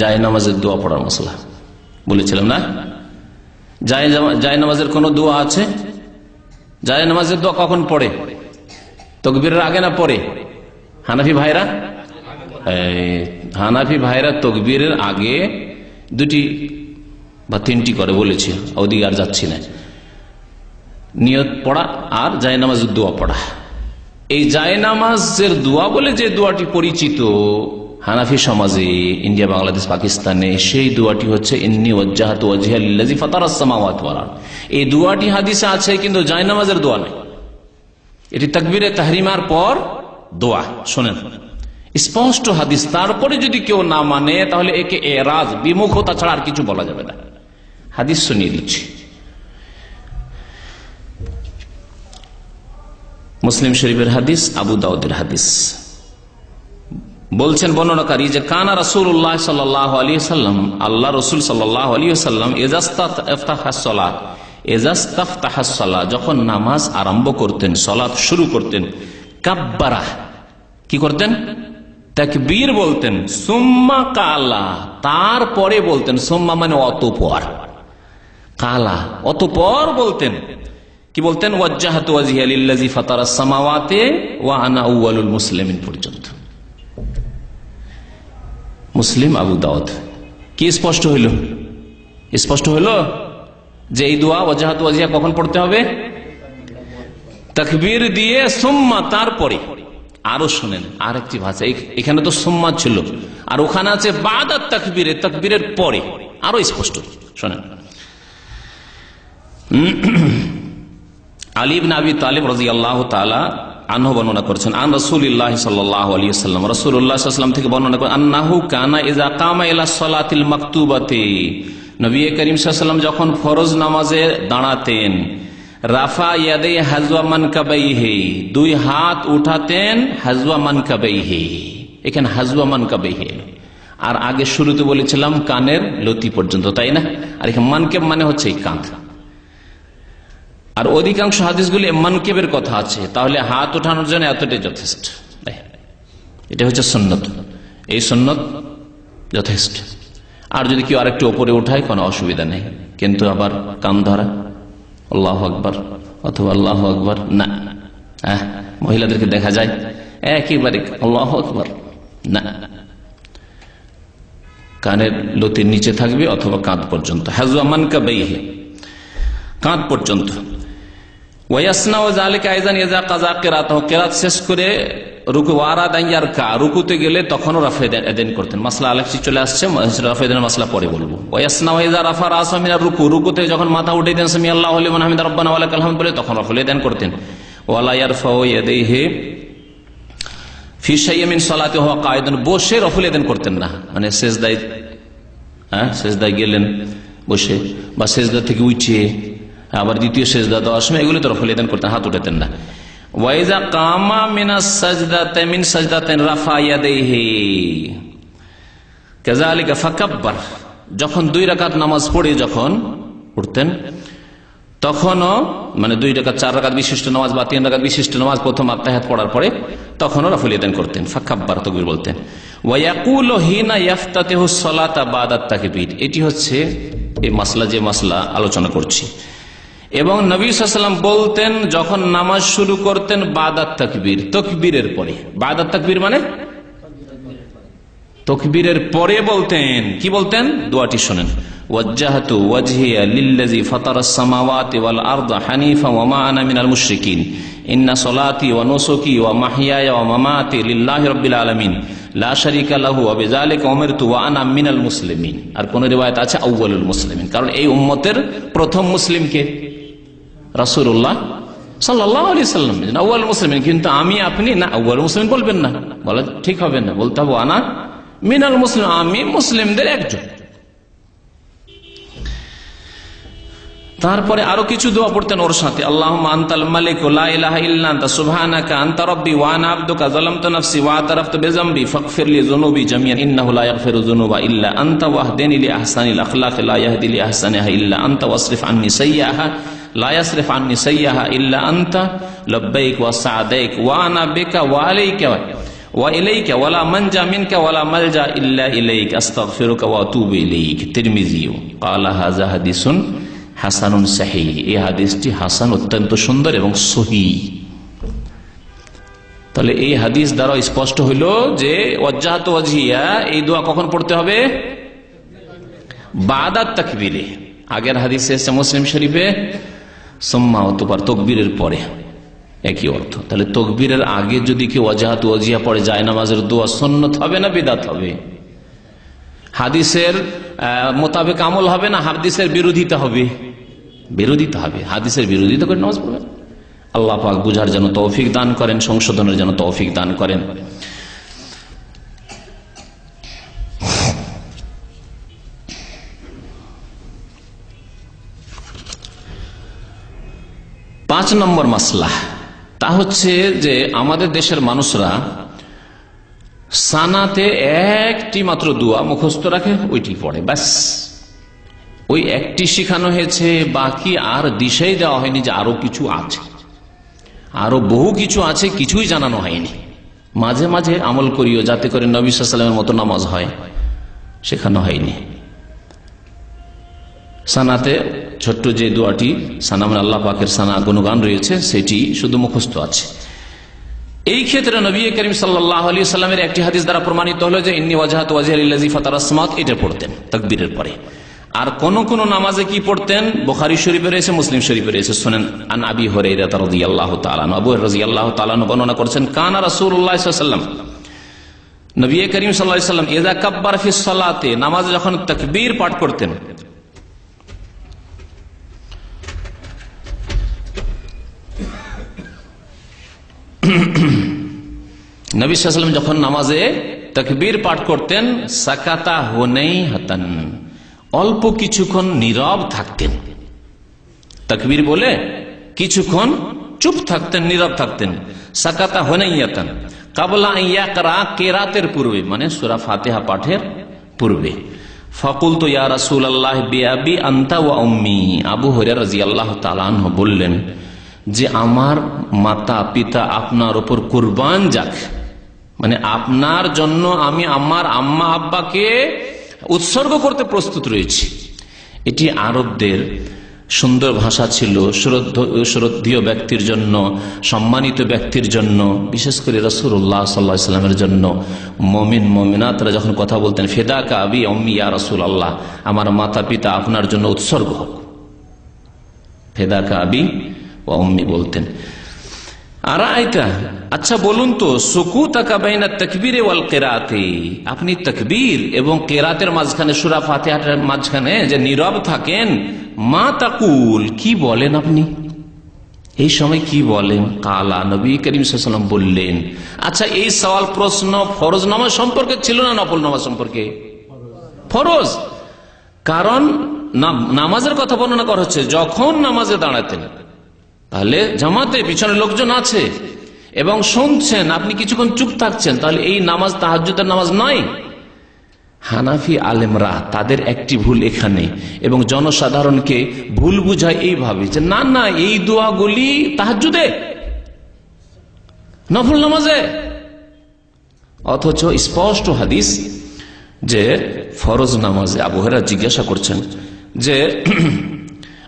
জায় নামাজের দোয়া পড়ার মশলা। বলেছিলাম না? জায় নামাজের কোন দোয়া আছে? জায় নামাজের দোয়া কখন পড়ে? তকবীরের আগে না পরে? হানাফি ভাইরা? হানাফি ভাইরা তকবীরের আগে দুটি বা তিনটি করে বলেছে, ওদিকে আর যাচ্ছি না। নিয়ত পড়া আর জায়নামাজের দোয়া পড়া। এই জায়নামাজের দোয়া বলে যে দোয়াটি পরিচিত হানাফি সমাজে, ইন্ডিয়া, বাংলাদেশ, পাকিস্তানে, সেই দুয়াটি হচ্ছে, ইন্নি ওজাহাত ওয়াজিহাল্লাজি ফাতারাসসামাওয়াত ওয়াল এই দোয়াটি হাদিসে আছে, কিন্তু জায়নামাজের দোয়া নেই। এটি তাকবীরে তাহরিমার পর দোয়া, শোনেন। স্পষ্ট হাদিস, তারপরে যদি কেউ না মানে তাহলে একে এরাজ, বিমুখতা ছাড়া আর কিছু বলা যাবে না। হাদিস শুনিয়ে দিচ্ছি। মুসলিম শরীফের হাদিস, আবু দাউদের হাদিস। বলছেন বর্ণনাকারী যে, কানা রসুল্লাহ সাল্লাহ সাল্লাম আল্লাহ রসুল সাল্লাম যখন নামাজ আরম্ভ করতেন সলাৎ শুরু করতেন, কাব্বারা, কি করতেন? তাকবীর বলতেন, সুম্মা কালা, তারপরে বলতেন, সোম্মা মানে অতপর, কালা, অতপর বলতেন, কি বলতেন? ওয়াজ্জাহাত ওয়াজিহালিল্লাজি ফাতারাস সামাওয়াতে ওয়া আনা আউয়ালুল মুসলিমিন পর্যন্ত। মুসলিম আবু দাউদ। কি স্পষ্ট হইল? স্পষ্ট হইল যে এই দোয়া ওয়াজাহাত ওয়াজিহা কখন পড়তে হবে? তকবীর দিয়ে সোম্মা তারপরে। আরও শোনেন আর একটি ভাষা এখানে তো সোম্মা ছিল। আর ওখানে আছে বাদাত তকবীরে, তকবীরের পরে। আরও স্পষ্ট। শোনেন। আলিব নাবি তালিব রাজি আল্লাহ তালা আনহ বর্ণনা করছেন, আন রসুল্লাহ সাল্লাহ আলিয়াল্লাম রসুল্লাহাম থেকে বর্ণনা করেন, আন্নাহু কানা ইজা কামা সলাতিল মাকতুবাতে। নবী করিম সাল্লাম যখন ফরজ নামাজে দাঁড়াতেন, রাফা ইয়াদে হাজওয়া মান কাবাইহে। দুই হাত উঠাতেন, হাজওয়া মান কাবাইহে। এখানে হাজওয়া মান কাবাইহে। আর আগে শুরুতে বলেছিলাম, কানের লতি পর্যন্ত, তাই না? আর এখানে মানকেব মানে হচ্ছে এই কাঁধ। আর অধিকাংশ হাদিসগুলি মানকেবের কথা আছে। তাহলে হাত ওঠানোর জন্য এতটাই যথেষ্ট। এটা হচ্ছে সন্ন্যত এই সন্ন্যত যথেষ্ট। আর যদি কেউ আরেকটু ওপরে উঠায়, কোনো অসুবিধা নেই। কিন্তু আবার কান ধরা, আল্লাহ আকবর অথবা আল্লাহ আকবর, না। হ্যাঁ মহিলাদেরকে দেখা যায়, একেবারে আল্লাহ আকবর, না। কানের লতির নিচে থাকবে অথবা কাঁধ পর্যন্ত। হাজুয়া মানকা বেইহে কাঁধ পর্যন্ত। শেষ করে রুকু ওয়ারাদাইয়ার কা গেলে রাফেদেন করতেন। চলে পরে বলব। রুকু যখন মাথা উঠে দেন আল্লাহ বলে তখন রফলে দেন করতেন। ওয়ালা ইয়ারফা ইয়াদাইহি ফি শাইয়্যিন সালাতি বসে রফলে দেন করতেন না। মানে সেজদায় হ্যাঁ সেজদায় গেলেন, বসে, বা সেজদা থেকে উঠে আবার দ্বিতীয় সেজদা দেওয়ার সময় এগুলো তো রফলিদান করতেন, হাত উঠাতেন না। ওয়াইজা কামা মিনা সাজদা তেমিন সাজদা তেন রাফা ইয়াদেহি কাজালিকা ফাকাব্বার। যখন দুই রাকাত নামাজ পড়ে যখন উঠতেন, তখনও মানে দুই রাকাত, চার রাকাত বিশিষ্ট নামাজ বা তিন রাকাত বিশিষ্ট নামাজ প্রথম আত্মাহাত পড়ার পরে তখনও রাফুলিয়াদান করতেন, ফাকাব্বার তকবির বলতেন। এটি হচ্ছে এই মাসলা যে মাসলা আলোচনা করছি। এবং নবী সাল্লাম বলতেন, যখন নামাজ শুরু করতেন, বাদাত তকবীর, তকবীরের পরে। বাদাত তকবীর মানে? তকবীরের পরে বলতেন। কি বলতেন? দোয়াটি শোনেন। ওয়াজহিয়া সামাওয়াতি হানিফা আনা মিনাল ইন্না ওয়া ওয়া ওয়া আলামিন। লা লাহু আনা মিনাল আর কোন রিওয়ায়াত আছে? আউয়ালুল মুসলিমিন। কারণ এই উম্মতের প্রথম মুসলিম কে? রাসূলুল্লাহ সাল্লাল্লাহু আলাইহি সাল্লাম। আউয়াল মুসলিমিন, কিন্তু আমি, আপনি, না, আউয়াল মুসলিম বলবেন না। বলা ঠিক হবে না। বলতে হবে, আনা মিনাল মুসলিম, আমি মুসলিমদের একজন। তারপরে আরও কিছু দোয়া পড়তেন ওর সাথে। আল্লাহ আন্তাল মালিক সুবহানাকা আনতা রাব্বি, ওয়া আনা আবদুকা, যালামতু নাফসি, ওয়া আতারাফতু বিযামবি, ফাগফির লি যুনুবি জামিআন ইন্নাহু লা ইয়াগফিরু যুনুবা ইল্লা আনতা, ওয়াহদিনি লি আহসানিল আখলাক, লা ইয়াহদি লি আহসানিহা ইল্লা আনতা, ওয়াসরিফ আন্নি সাইয়্যাহা। লা ইয়াসরিফ আন্নি সাইয়্যাহা ইল্লা আনতা, লাব্বাইক ওয়া সা'দাইক, ওয়া ওয়া ইল্লা ওয়া হাদিসুন হাসানুন এই হাদিসটি হাসান অত্যন্ত সুন্দর এবং সহি তাহলে এই হাদিস দ্বারা স্পষ্ট হইল যে ওয়াজহিয়া, এই দোয়া কখন পড়তে হবে? বাদাত তাকবীরে। আগের হাদিসে মুসলিম শরীফে সোম্মা অতবার তকবীরের পরে। একই অর্থ। তাহলে তকবীরের আগে যদি কেউ অজাহাত ওয়াজিয়া পড়ে যায় নামাজের দোয়া সন্ন্যত হবে না বেদাত হবে? হাদিসের মোতাবেক আমল হবে না হাদিসের বিরোধিতা হবে? বিরোধিতা হবে। হাদিসের বিরোধিতা করে নামাজ পড়বেন। আল্লাহ পাক বুঝার যেন তৌফিক দান করেন, সংশোধনের যেন তৌফিক দান করেন। পাঁচ নম্বর মাসলা তা হচ্ছে যে আমাদের দেশের মানুষরা সানাতে একটি মাত্র দোয়া মুখস্থ রাখে, ওইটি পড়ে, ব্যাস। ওই একটি শিখানো হয়েছে, বাকি আর দিশাই দেওয়া হয়নি যে আরও কিছু আছে। আরও বহু কিছু আছে, কিছুই জানানো হয়নি। মাঝে মাঝে আমল করিও, যাতে করে নবী সাল্লামের মতো নামাজ হয়, শেখানো হয়নি। সানাতে ছোট্ট যে দোয়াটি সানাম আল্লাহ পাকের সানা গুণগান রয়েছে, সেটি শুধু মুখস্থ আছে। এই ক্ষেত্রে নবী করিম সাল্লাহ সাল্লামের একটি হাদিস দ্বারা প্রমাণিত হলো যে, ইন্নি ওয়াজাহাত ওয়াজির ফাতার এটা পড়তেন তকবীরের পরে। আর কোন কোন নামাজে কি পড়তেন? বোখারি শরীফে রয়েছে, মুসলিম শরীফে রয়েছে। শোনেন আন আবি হরাইরা রাদিয়াল্লাহ তাআলা আবু রাদিয়াল্লাহু তাআলা বর্ণনা করেছেন, কানা সাল্লাল্লাহু নবী করিম আলাইহি সাল্লাম, ইযা কাব্বার ফি সালাতে নামাজে যখন তকবীর পাঠ করতেন নবী সাল্লাম যখন নামাজে তকবীর পাঠ করতেন, সাকাতা হনেই হাতান, অল্প কিছুক্ষণ নীরব থাকতেন। তকবীর বলে কিছুক্ষণ চুপ থাকতেন, নীরব থাকতেন। সাকাতা হনেই হনাইয়াতান কাবলা ইয়াকরা কেরাতের পূর্বে মানে সুরা ফাতেহা পাঠের পূর্বে। ফকুল তো ইয়া রাসুল আল্লাহ বিয়াবি আন্তা ওয়া উম্মি, আবু হরিয়া রাজি আল্লাহ তালান বললেন যে আমার মাতা, পিতা আপনার ওপর কুরবান যাক। মানে আপনার জন্য আমি আমার আম্মা, আব্বাকে উৎসর্গ করতে প্রস্তুত রয়েছি। এটি আরবদের সুন্দর ভাষা ছিল শ্রদ্ধীয় ব্যক্তির জন্য, সম্মানিত ব্যক্তির জন্য, বিশেষ করে রসুল্লাহ সাল্লা সাল্লামের জন্য। মমিন মমিনা তারা যখন কথা বলতেন ফেদা কাবি অম্মি ইয়া রসুল আল্লাহ আমার মাতা, পিতা আপনার জন্য উৎসর্গ হোক। ফেদা কাবি অম্মি বলতেন, আর আইতা? আচ্ছা বলুন তো সুকু তাকাবাইনা তকবীর ওয়াল কেরাতে। আপনি তকবীর এবং কেরাতের মাঝখানে, সুরা ফাতেহাটের মাঝখানে যে নীরব থাকেন, মা তাকুল, কি বলেন আপনি? এই সময় কি বলেন? কালা নবী করিম সাল্লাম বললেন আচ্ছা এই সওয়াল প্রশ্ন ফরজ নামাজ সম্পর্কে ছিল না নফল নামাজ সম্পর্কে? ফরজ। কারণ নামাজের কথা বর্ণনা করা হচ্ছে, যখন নামাজে দাঁড়াতেন। তাহলে জামাতে পিছনে লোকজন আছে এবং শুনছেন, আপনি কিছুক্ষণ চুপ থাকছেন, তাহলে এই নামাজ তাহাজুদের নামাজ নয়। হানাফি আলেমরা তাদের একটি ভুল এখানে, এবং জনসাধারণকে ভুল বুঝায় এইভাবে যে, না না, এই দোয়াগুলি তাহাজুদে নফল নামাজে। অথচ স্পষ্ট হাদিস যে, ফরজ নামাজে আবহেরা জিজ্ঞাসা করছেন যে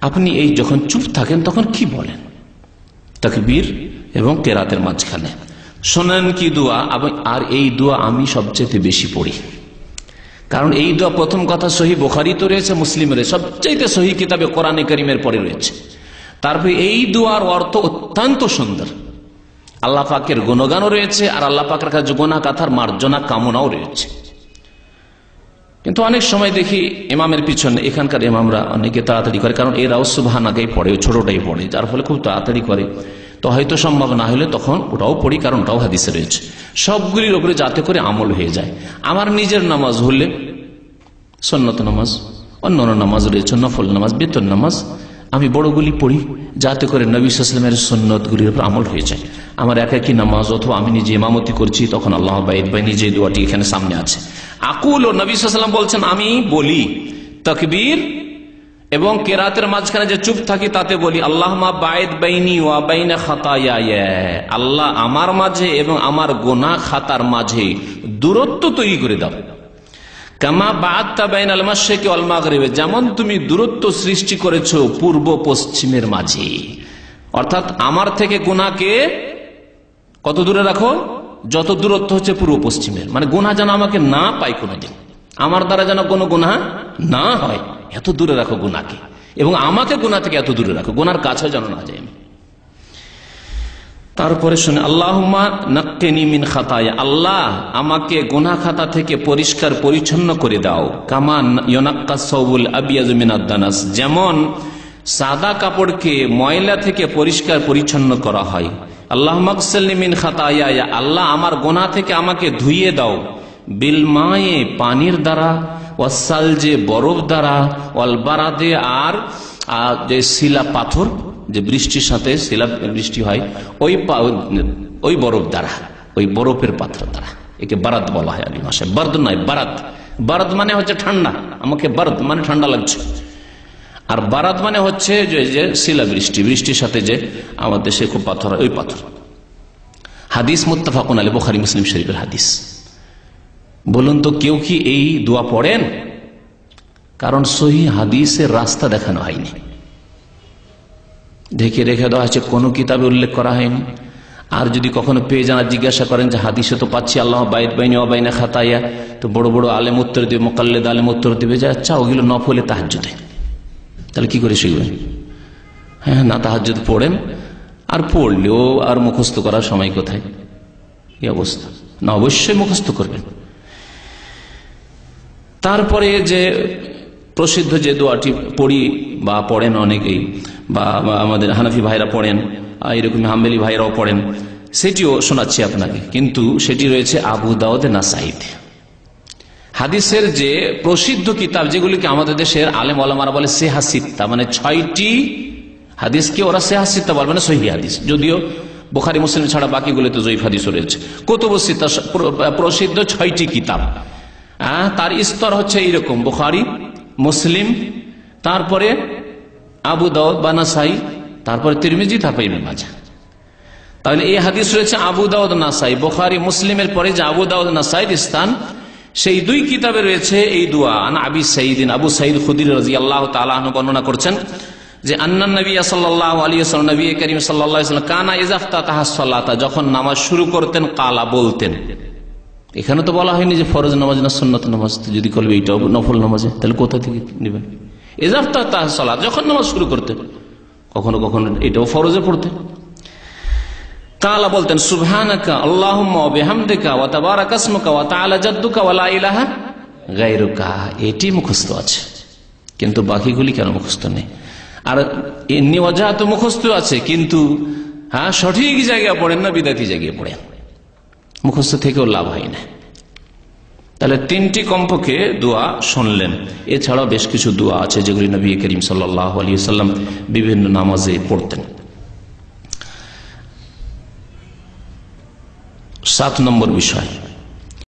আপনি এই যখন চুপ থাকেন, তখন কি বলেন? তকবীর এবং কেরাতের মাঝখানে। শোনেন কি দোয়া? আর এই দোয়া আমি সবচেয়ে বেশি পড়ি। কারণ এই দোয়া প্রথম কথা সহি বোখারি তো রয়েছে মুসলিমের সবচেয়ে সহি কিতাবে কোরআনে করিমের পরে রয়েছে। তারপরে এই দোয়ার অর্থ অত্যন্ত সুন্দর। আল্লাহ পাকের গুণগানও রয়েছে, আর আল্লাহ পাকের কাছে গোনা কাথার মার্জনা কামনাও রয়েছে। কিন্তু অনেক সময় দেখি ইমামের পিছনে এখানকার ইমামরা অনেকে তাড়াতাড়ি করে, কারণ এরাও আগেই পড়ে, ছোটটাই পড়ে, যার ফলে খুব তাড়াতাড়ি করে। তো হয়তো সম্ভব না হলে তখন ওটাও পড়ি, কারণ ওটাও হাদিসে রয়েছে। সবগুলির ওপরে যাতে করে আমল হয়ে যায়। আমার নিজের নামাজ হলে সন্নত নামাজ অন্য নামাজ রয়েছে, নফল নামাজ, বেতন নামাজ, আমি বড়গুলি পড়ি, যাতে করে নবী সালামের সন্ন্যতগুলির উপর আমল হয়ে যায়। আমার একাকি নামাজ অথবা আমি নিজে ইমামতি করছি, তখন আল্লাহ বাইদ ভাই নিজে দোয়াটি এখানে সামনে আছে। আকুল, ও নবী সাল্লাম বলছেন, আমি বলি, তকবীর এবং কেরাতের মাঝখানে যে চুপ থাকি, তাতে বলি আল্লাহ আল্লাহ আমার মাঝে এবং আমার গোনা খাতার মাঝে দূরত্ব তৈরি করে দাও। কামা বাইন আলমাশেকে অলমাগরিবে যেমন তুমি দূরত্ব সৃষ্টি করেছ পূর্ব পশ্চিমের মাঝে। অর্থাৎ আমার থেকে গুনাকে কত দূরে রাখো? যত দূরত্ব হচ্ছে পূর্ব পশ্চিমের। মানে গুনা যেন আমাকে না পাই কোনোদিন। আমার দ্বারা যেন কোনো গুনা না হয়, এত দূরে রাখো গুনাকে এবং আমাকে গুনা থেকে এত দূরে রাখো। গোনার কাছে যেন না যায় আমি। তারপরে শুনে আল্লাহ মিন খাতায়। আল্লাহ, আমাকে গোনা খাতা থেকে পরিষ্কার, পরিচ্ছন্ন করে দাও। কামান আবিয়াজমিনাদানাস যেমন সাদা কাপড়কে ময়লা থেকে পরিষ্কার, পরিচ্ছন্ন করা হয়। আল্লাহ মিন খাতায় আল্লাহ, আমার গোনা থেকে আমাকে ধুইয়ে দাও। বিল মায়ে, পানির দ্বারা ওয়াসাল যে বরফ দ্বারা, ওয়াল বারাদে, আর যে শিলা পাথর, যে বৃষ্টির সাথে শিলা বৃষ্টি হয়, ওই ওই বরফ দ্বারা, ওই বরফের পাথর দ্বারা। একে বারাত বলা হয় আলী ভাষায় বারদ নয়, বারাত। বারাত মানে হচ্ছে ঠান্ডা। আমাকে বারদ মানে ঠান্ডা লাগছে। আর বারাত মানে হচ্ছে যে শিলা বৃষ্টি, বৃষ্টির সাথে যে আমাদের দেশে খুব পাথর ওই পাথর। হাদিস মুত্তাফাকুন আলী বোখারি, মুসলিম শরীফের হাদিস। বলুন তো কেউ কি এই দোয়া পড়েন? কারণ সহি হাদিসের রাস্তা দেখানো হয়নি। ঢেকে রেখে দেওয়া হয়েছে, কোনো কিতাবে উল্লেখ করা হয়নি। আর যদি কখনো পেয়ে জানা জিজ্ঞাসা করেন যে হাদিসে তো পাচ্ছি, আল্লাহ বাইদ বাইনি অবাইনা খাতাইয়া তো বড় বড় আলেম উত্তর দেবে, মোকাল্লেদ আলেম উত্তর দেবে, যে আচ্ছা ওগুলো নফলে তাহাজুদে তাহলে কি করে শিখবেন হ্যাঁ না তাহাজুদ পড়েন, আর পড়লেও আর মুখস্থ করার সময় কোথায়? এই অবস্থা। না, অবশ্যই মুখস্থ করবেন। তারপরে যে প্রসিদ্ধ যে দোয়াটি পড়ি বা পড়েন অনেকেই, বা আমাদের হানাফি ভাইরা পড়েন এরকম হাম্বেলি ভাইরাও পড়েন, সেটিও শোনাচ্ছি আপনাকে। কিন্তু সেটি রয়েছে আবু দাউদ নাসাইদ হাদিসের যে প্রসিদ্ধ কিতাব যেগুলিকে আমাদের দেশের আলেম আলমারা বলে সেহাসিত্তা মানে ছয়টি হাদিসকে ওরা সেহাসিত্তা বলবে না সহি হাদিস। যদিও বোখারি, মুসলিম ছাড়া বাকিগুলিতে জয়ীফ হাদিসও রয়েছে। কতবসিতা প্রসিদ্ধ ছয়টি কিতাব। তার স্তর হচ্ছে এইরকম, বোখারি, মুসলিম, তারপরে আবু দাউদ বানাসাই তারপরে তিরমিজি, তারপরে মাজা তাহলে এই হাদিস রয়েছে আবু দাউদ, নাসাই। বোখারি, মুসলিমের পরে যে আবু দাউদ নাসাইর স্থান সেই দুই কিতাবে রয়েছে এই দোয়া। আবি সাইদিন আবু সাইদ খুদির রাজি আল্লাহ বর্ণনা করছেন যে আন্নান নবী সাল্লাহ নবী করিম সাল্লাহ কানা ইজাফতা তাহা যখন নামাজ শুরু করতেন, কালা বলতেন। এখানে তো বলা হয়নি যে ফরজ নামাজ না সন্ন্যত নামাজ। যদি করবে এইটাও নফল নামাজে, তাহলে কোথা থেকে নেবেন এজাফতা তাহসালা যখন নামাজ শুরু করতে কখনো কখনো এটাও ফরজে পড়তে কালা বলতেন, সুবহানাকা এটি মুখস্থ আছে, কিন্তু বাকিগুলি কেন মুখস্থ নেই? আর মুখস্থ আছে, কিন্তু হ্যাঁ সঠিক জায়গায় পড়েন না জায়গায় পড়েন। থেকেও লাভ হয় না। তাহলে তিনটি কমপক্ষে দোয়া শুনলেন। এছাড়াও বেশ কিছু দোয়া আছে, যেগুলি নবী করিম সাল্লাহ আলিয়াল্লাম বিভিন্ন নামাজে পড়তেন। সাত নম্বর বিষয়।